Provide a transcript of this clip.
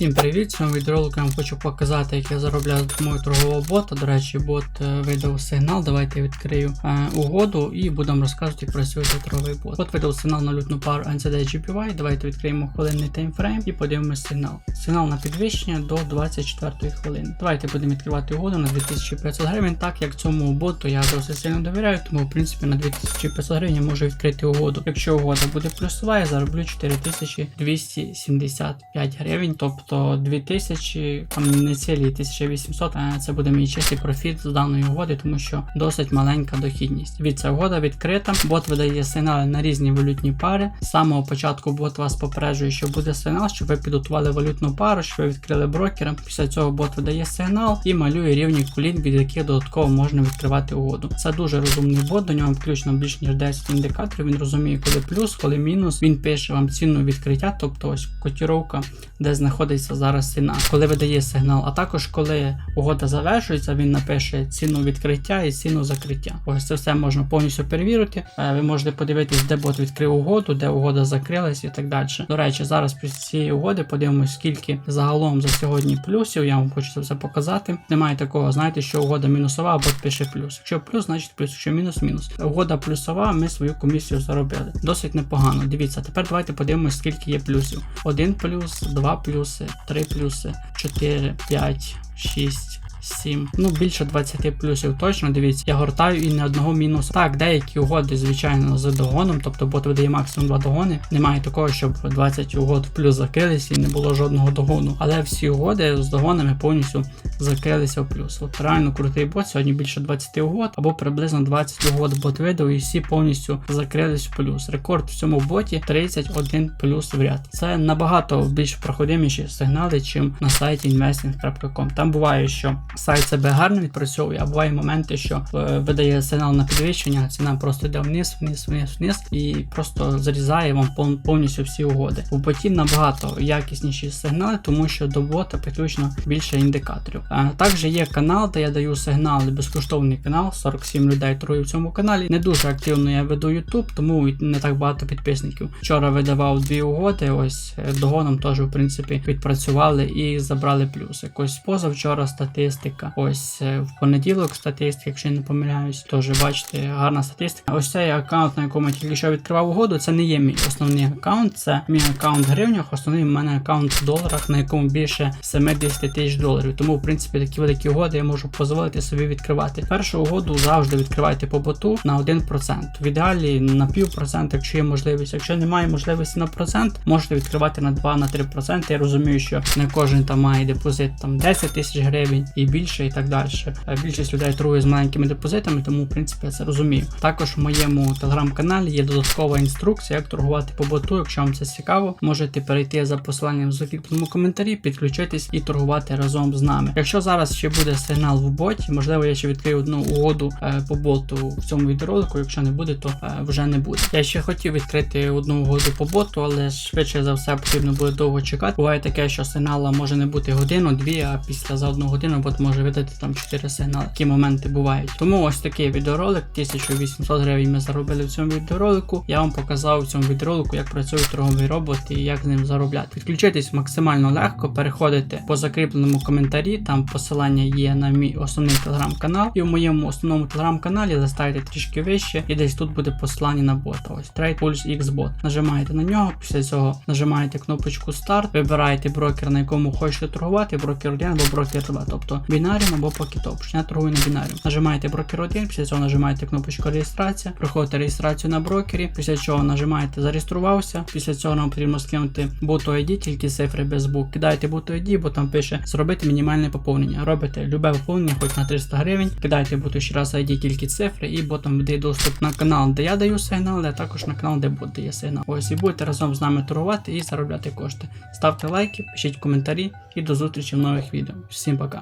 Всім привіт! В цьому відеоролику я вам хочу показати, як я заробляю з допомогою торгового бота. До речі, бот е, видав сигнал. Давайте я відкрию е, угоду і будемо розказувати, працює цей торговий бот. Бот видав сигнал на лютну пару NCD GPY. Давайте відкриємо хвилинний таймфрейм і подивимось сигнал. Сигнал на підвищення до 24 хвилини. Давайте будемо відкривати угоду на 2500 гривень, так як цьому боту я досить сильно довіряю, тому в принципі на 2500 гривень я можу відкрити угоду. Якщо угода буде плюсова, я зароблю 4275 гривень, тобто 2000, там не цілі 1800, а це буде мій чистий профіт з даної угоди, тому що досить маленька дохідність. Від ця угода відкрита, бот видає сигнали на різні валютні пари. З самого початку бот вас попереджує, що буде сигнал, щоб ви підготували валютну пару, що ви відкрили брокера. Після цього бот видає сигнал і малює рівні колін, від яких додатково можна відкривати угоду. Це дуже розумний бот, до нього включено більш ніж 10 індикаторів. Він розуміє, коли плюс, коли мінус. Він пише вам ціну відкриття, тобто ось котіровка, де знаходиться зараз ціна, коли видає сигнал. А також коли угода завершується, він напише ціну відкриття і ціну закриття. Ось це все можна повністю перевірити. Е, Ви можете подивитись, де бот відкрив угоду, де угода закрилась і так далі. До речі, зараз після цієї угоди подивимось, скільки загалом за сьогодні плюсів. Я вам хочу це все показати. Немає такого, знаєте, що угода мінусова, а бот пише плюс. Якщо плюс, значить плюс, якщо мінус, мінус. Угода плюсова, ми свою комісію заробили. Досить непогано. Дивіться, тепер давайте подивимось, скільки є плюсів. Один плюс, два плюси, три плюси, 4, 5, 6. 7, ну більше 20 плюсів точно, дивіться, я гортаю і не одного мінусу. Так, деякі угоди, звичайно, з догоном, тобто бот видає максимум 2 догони. Немає такого, щоб 20 угод в плюс закрилися і не було жодного догону. Але всі угоди з догонами повністю закрилися в плюс. От реально крутий бот, сьогодні більше 20 угод, або приблизно 20 угод бот видав, і всі повністю закрились в плюс. Рекорд в цьому боті 31 плюс в ряд. Це набагато більш проходиміші сигнали, чим на сайті investing.com. Там буває, що сайт себе гарно відпрацьовує, а буває моменти, що е, видає сигнал на підвищення, ціна просто йде вниз, вниз, вниз, вниз і просто зарізає вам повністю всі угоди. У ботів набагато якісніші сигнали, тому що до бота підключено більше індикаторів. Е, Також є канал, де я даю сигнали, безкоштовний канал, 47 людей торгую в цьому каналі. Не дуже активно я веду YouTube, тому не так багато підписників. Вчора видавав дві угоди, ось е, догоном теж в принципі відпрацювали і забрали плюс. Якось позавчора статистика. Ось е, в понеділок статистика, якщо я не помиляюсь, теж бачите, гарна статистика. Ось цей аккаунт, на якому я тільки що відкривав угоду, це не є мій основний аккаунт, це мій аккаунт в гривнях, основний в мене аккаунт в доларах, на якому більше 70 тисяч доларів. Тому, в принципі, такі великі угоди я можу дозволити собі відкривати. Першу угоду завжди відкривайте по боту на 1%. В ідеалі на півпроцент, якщо є можливість. Якщо немає можливості на процент, можете відкривати на 2-3%. Я розумію, що не кожен там має депозит там 10 тисяч гривень і більше, і так далі. Е, Більшість людей торгує з маленькими депозитами, тому в принципі я це розумію. Також в моєму телеграм-каналі є додаткова інструкція, як торгувати по боту. Якщо вам це цікаво, можете перейти за посиланням в закріпленому коментарі, підключитись і торгувати разом з нами. Якщо зараз ще буде сигнал в боті, можливо, я ще відкрию одну угоду е, по боту в цьому відеоролику. Якщо не буде, то е, вже не буде. Я ще хотів відкрити одну угоду по боту, але швидше за все потрібно буде довго чекати. Буває таке, що сигнала може не бути годину-дві, а після за одну годину бот може видати там 4 сигнали. Такі моменти бувають. Тому ось такий відеоролик, 1800 гривень ми заробили в цьому відеоролику. Я вам показав в цьому відеоролику, як працює торговий робот і як з ним заробляти. Підключитись максимально легко, переходите по закріпленому коментарі, там посилання є на мій основний телеграм-канал. І в моєму основному телеграм-каналі листаєте трішки вище, і десь тут буде посилання на бота. Ось Trade Pulse X Bot. Нажимаєте на нього, після цього нажимаєте кнопочку старт, вибираєте брокер, на якому хочете торгувати, брокер 1 або брокер 2, тобто бінаріум або Pocket Option. Я торгую на бінаріум. Нажимаєте брокер 1, після цього нажимаєте кнопочку реєстрація, проходите реєстрацію на брокері, після чого нажимаєте зареєструвався, після цього нам потрібно скинути боту ID, тільки цифри без букв. Кидаєте боту ID, бо там пише зробити мінімальне поповнення. Робите любе поповнення, хоч на 300 гривень, кидаєте боту ще раз ID, тільки цифри, і ботом буде доступ на канал, де я даю сигнал, а також на канал, де бот дає сигнал. Ось і будете разом з нами торгувати і заробляти кошти. Ставте лайки, пишіть коментарі і до зустрічі в нових відео. Всім пока.